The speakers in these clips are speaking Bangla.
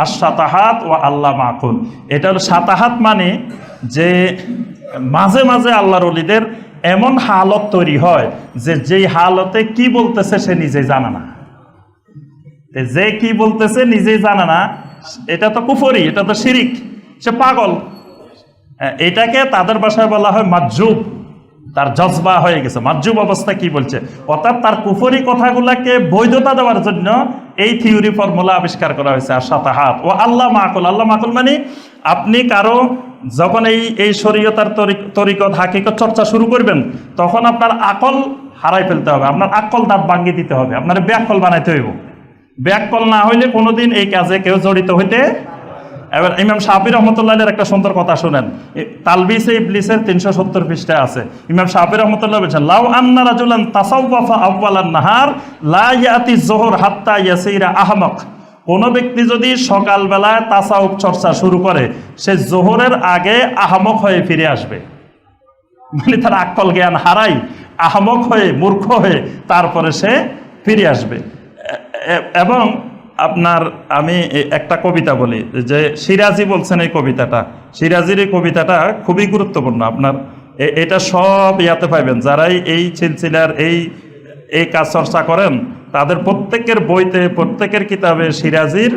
আর সাতাহাত ও আল্লাহ মাকুল। এটা হলো সাতাহাত মানে যে মাঝে মাঝে আল্লাহর অলিদের এমন হালত তৈরি হয় যে যেই হালতে কি বলতেছে সে নিজেই জানে না। যে কি বলতেছে নিজেই জানে না এটা তো কুফরি এটা তো শিরিক সে পাগল। হ্যাঁ, এটাকে তাদের ভাষায় বলা হয় মাজুব তার জজবা হয়ে গেছে। মাজুব অবস্থা কি বলছে? অর্থাৎ তার কুফরি কথাগুলাকে বৈধতা দেওয়ার জন্য এই থিওরি ফর্মুলা আবিষ্কার করা হয়েছে আর সাতাহাত ও আল্লাহ মাকুল। আল্লাহ মাকুল মানে আপনি কারও যখন এই এই শরীয়তার তরি- তরিকত, হাকিকত চর্চা শুরু করবেন, তখন আপনার আকল হারাই ফেলতে হবে, আপনার আকল দাঁত ভাঙ্গি দিতে হবে, আপনার ব্যাকল বানাইতে হইব। ব্যাকল না হইলে কোনোদিন এই কাজে কেউ জড়িত হইতে এবার ইমাম শাহির রহমতুল্লাহের একটা সুন্দর কথা শুনেন। তালবিসে ইবলিসের তিনশো সত্তর পৃষ্ঠায় আছে। ইমাম শাহির রহমতুল্লাহ বলছেন, লাউ আন্না রাজুলান তাসাউফা আউ্বালান নাহার, লা ইয়াতি জোহর হাত্তা ইয়াসিরা আহমক। কোন ব্যক্তি যদি সকালবেলায় তাসাউফ চর্চা শুরু করে, সে জোহরের আগে আহমক হয়ে ফিরে আসবে। মানে তার আকল জ্ঞান হারাই, আহমক হয়ে মূর্খ হয়ে তারপরে সে ফিরে আসবে। এবং আপনার আমি একটা কবিতা বলি যে সিরাজি বলছেন এই কবিতাটা। সিরাজির এই কবিতাটা খুবই গুরুত্বপূর্ণ। আপনার এটা সব ইয়াতে পাইবেন। যারাই এই সিলসিলার এই এই কাজ চর্চা করেন তাদের প্রত্যেকের বইতে প্রত্যেকের কিতাবে সিরাজির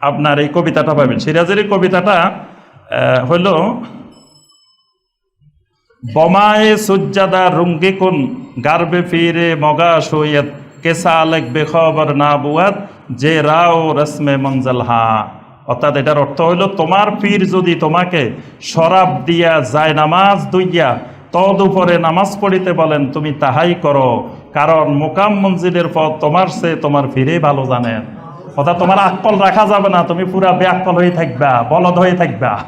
আপনার এই কবিতাটা পাবেন। সিরাজের এই কবিতাটা আহ, হলো বমায়ে সুজ্জাদা রুঙ্গি কুন গার্বে ফিরে মগা সৈয়দ কেসা আলেক বেখবর না বুয়াদ যে রাও রসমে মঞ্জল হা অর্থাৎ এটার অর্থ হইল, তোমার পীর যদি তোমাকে শরাব দিয়া যায় নামাজ দুইয়া, তদ উপরে নামাজ পড়িতে বলেন, তুমি তাহাই করো। কারণ মোকাম মঞ্জিলের পথ তোমার সে তোমার ফিরে ভালো জানেন অর্থাৎ তোমার আকল রাখা যাবে না, তুমি পুরা বেআকল হয়ে থাকবা, বলদ হয়ে থাকবা।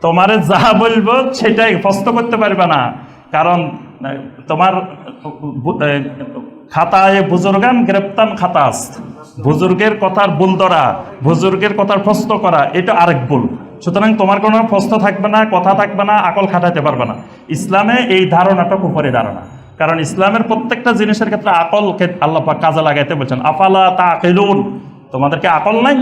তোমারে যা বলব সেটাই প্রশ্ন করতে পারবে না। কারণ, তোমার খাতায় বুজুর্গান গ্রেপ্তান খাতাস। বুজুর্গের কথার ভুল ধরা, বুজুর্গের কথার প্রশ্ন করা, এটা আরেক ভুল। সুতরাং তোমার কোনো প্রশ্ন থাকবে না, কথা থাকবে না, আকল খাটাইতে পারবে না। ইসলামে এই ধারণাটা উপরে ধারণা। কারণ ইসলামের প্রত্যেকটা জিনিসের ক্ষেত্রে আকলকে আল্লাহ কাজে লাগাইতে বলছেন, আফালা তা তোমাদেরকে আকল নাই?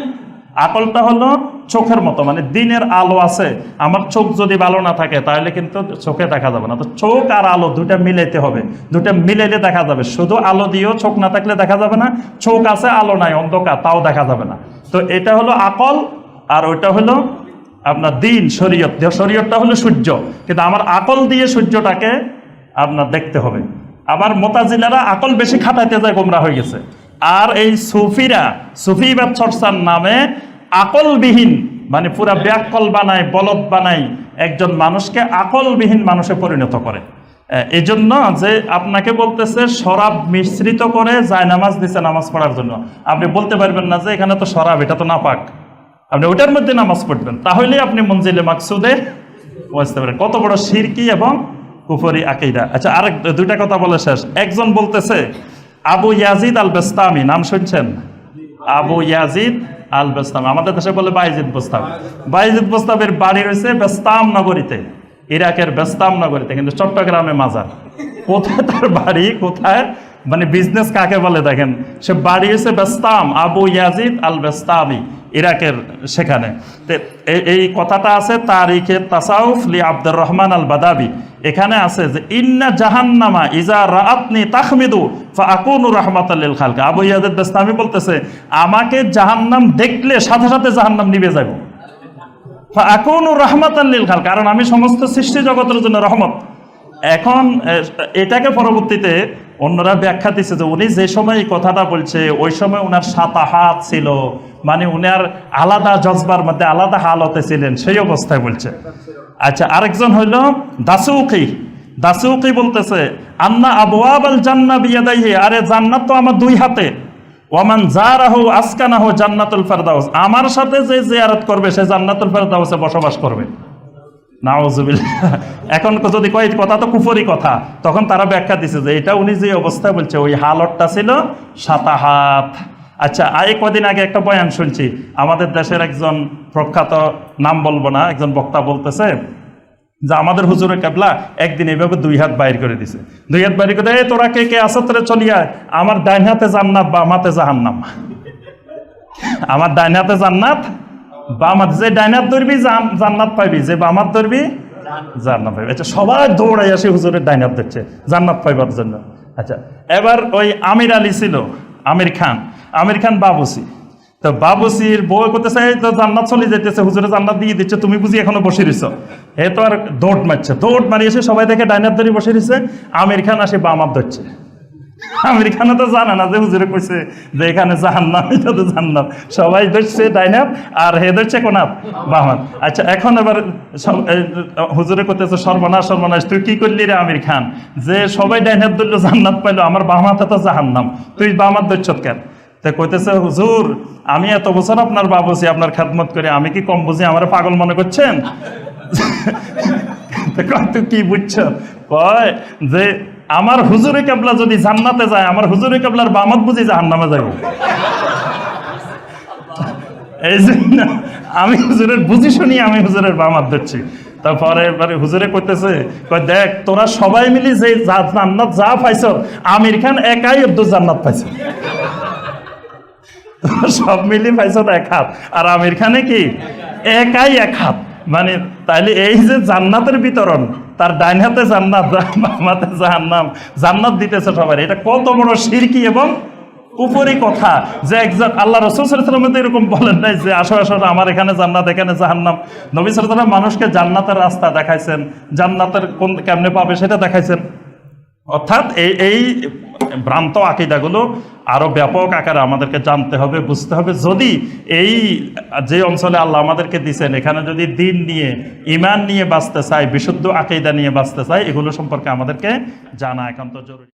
আকলটা হলো চোখের মতো মানে দিনের আলো আছে, আমার চোখ যদি ভালো না থাকে, তাহলে কিন্তু চোখে দেখা যাবে না। তো চোখ আর আলো দুটা মিলাইতে হবে। দুটা মিলাইলে দেখা যাবে। শুধু আলো দিয়েও চোখ না থাকলে দেখা যাবে না, চোখ আছে, আলো নাই, অন্ধকার, তাও দেখা যাবে না। তো এটা হলো আকল, আর ওইটা হলো আপনার দিন, শরীয়ত। শরীয়তটা হলো সূর্য, কিন্তু আমার আকল দিয়ে সূর্যটাকে আপনার দেখতে হবে। আবার মোতাজিলারা আকল বেশি খাটাইতে যায়, গোমরা হয়ে গেছে। আর এই সুফিরা সুফিবাদ চর্চার নামে আকলবিহীন মানে পুরা ব্যাকল বানায়, বলদ বানায় একজন মানুষকে আকলবিহীন মানুষে পরিণত করে। এই জন্য যে আপনাকে বলতেছে, শরাব মিশ্রিত করে যায় নামাজ দিছে নামাজ পড়ার জন্য। আপনি বলতে পারবেন না যে এখানে তো শরাব, এটা তো নাপাক। আপনি ওটার মধ্যে নামাজ পড়বেন। তাহলেই আপনি মঞ্জিলে মাকসুদে বুঝতে পারেন কত বড় সিরকি এবং কুফরি আকিদা। আচ্ছা আরেক দুইটা কথা বলে শেষ। একজন বলতেছে, আবু ইয়াজিদ আল বেস্তামি নাম শুনছেন? আবু ইয়াজিদ আল বেস্তাম আমাদের দেশে বলে বাইজিদ বোস্তাম। বাইজিদ বোস্তাবের বাড়ি রয়েছে বেস্তাম নগরীতে, ইরাকের বেস্তাম নগরীতে, কিন্তু চট্টগ্রামে মাজার। কোথায় তার বাড়ি? কোথায়? মানে বিজনেস কাকে বলে দেখেন? সে বাড়ি হয়েছে বেস্তাম, আবু ইয়াজিদ আল বেস্তামি ইরাকের সেখানে। এই- কথাটা আছে তারিখে তাসাউফ লি আব্দুর রহমান আল বাদাবি এখানে আছে যে, ইন্না জাহান্নামা ইজা রাআতনি তাখমিদু ফাকুনু রাহমাতাল্লিল খালকা। আবু ইয়াজিদ বেস্তামি বলতেছে, আমাকে জাহান্নাম দেখলে সাথে সাথে জাহান্নাম নিবে যাব ফাকুনু রাহমাতাল্লিল খাল কারণ আমি সমস্ত সৃষ্টি জগতের জন্য রহমত। এখন এটাকে পরবর্তীতে অন্যরা ব্যাখ্যা দিচ্ছে যে, উনি যে সময় এই কথাটা বলছে, ওই সময় ওনার সাতাহাত ছিল। মানে উনার আলাদা জজবার মধ্যে আলাদা হালতে ছিলেন, সেই অবস্থায় বলছে। আচ্ছা আরেকজন হইল দাসুকি। দাসুকি বলতেছে, আন্না আবওয়াবাল জান্না বিয়াদাইহি আরে জান্নাত তো আমার দুই হাতে। ওয়ামান জারাহু আসকানাহু জান্নাতুল ফেরদাউস আমার সাথে যে জিয়ারত করবে, সে জান্নাতুল ফেরদাউসে বসবাস করবে। এখন যদি কয়, কথা তো কুফরি কথা তখন তারা ব্যাখ্যা দিছে যে এটা উনি যে অবস্থায় বলছে, ওই হালতটা ছিল সাতাহাত। আচ্ছা আই কদিন আগে একটা বয়ান শুনছি। আমাদের দেশের একজন প্রখ্যাত, নাম বলব না, একজন বক্তা বলতেছে যে আমাদের হুজুরের কেবলা একদিন এইভাবে দুই হাত বাইর করে দিছে। দুই হাত বাইর করে "এই তোরা কে কে আসত রে চলিয়া আমার ডাইন হাতে জান্নাত, বাম হাতে জাহান্নাম। আমার ডাইনাতে জান্নাত বামাত যে ডাইন হাত ধরবি, জান- জান্নাত পাইবি। যে বামাত ধরবি, জান্নাত পাইবি। আচ্ছা সবাই দৌড়াই আসে হুজুরের ডাইন হাত দেখছে জান্নাত পাইবার জন্য। আচ্ছা এবার ওই আমির আলী ছিল, আমির খান। আমির খান বাবুসি। তো বাবুসির বউ করতেছে এই তো জান্নাত চলে যেতেছে হুজুরে জান্নাত দিয়ে দিচ্ছে, তুমি বুঝি এখনও বসে রইছ? এ তো আর দৌড় মারছে, দৌড় মারি এসে সবাই দেখে ডাইনাত ধরে বসে রয়েছে আমির খান আসে বামাত ধরছে। আমির খান তো জানে না যে হুজুরে কইছে যে এখানে জাহান্নাম এটা তো জান্নাত। সবাই ধরছে ডাইনাত আর হে ধরছে কোনাত বামাত আচ্ছা এখন এবার হুজুরে করতেছে সর্বনাশ সর্বনাশ, তুই কি করলি রে আমির খান যে সবাই ডাইনাত ধরলো, জান্নাত পাইলো, আমার বামাতে তো জাহান্নাম, তুই বামাত ধরছ কেন? তা কইতেছে, হুজুর, আমি এত বছর আপনার বাবুছি আপনার খেদমত করে, আমি কি কম বুঝি? আমার পাগল মনে করছেন? তুই কি বুঝছ? কয়, যে আমার হুজুরে কেবলা যদি জান্নাতে যায়, আমার হুজুরে কেবলার বামত বুঝি জাহান্নামে যাব এই জন্য আমি হুজুরের বুঝি শুনি, আমি হুজুরের বামাত ধরছি। তারপরে এবারে হুজুরে করতেছে দেখ, তোরা সবাই মিলি যে জান্নাত যা পাইছ, আমির খান একাই আব্দুল জান্নাত পাইছে। সব মিলি পাইছ এক হাত। আর আমির খানে কি? একাই এক হাত। মানে তাইলে এই যে জান্নাতের বিতরণ, তার ডাইন হাতে জান্নাত বামাতে জাহান্নাম, জান্নাত দিতেছে সবাই। এটা কত বড় শিরকি এবং উপরে কথা যে একজন আল্লাহ রসুল সাল্লামের তো এরকম বলেন নাই যে, আসো আসো আমার এখানে জান্নাত, এখানে জাহান্নাম। নবী সাল্লাম মানুষকে জান্নাতের রাস্তা দেখাইছেন। জান্নাতের কোন কেমনে পাবে সেটা দেখাইছেন। অর্থাৎ এই এই ভ্রান্ত আকিদাগুলো আরও ব্যাপক আকারে আমাদেরকে জানতে হবে, বুঝতে হবে। যদি এই যে অঞ্চলে আল্লাহ আমাদেরকে দিছেন, এখানে যদি দিন নিয়ে ইমান নিয়ে বাঁচতে চাই বিশুদ্ধ আকিদা নিয়ে বাঁচতে চাই এগুলো সম্পর্কে আমাদেরকে জানা একান্ত জরুরি।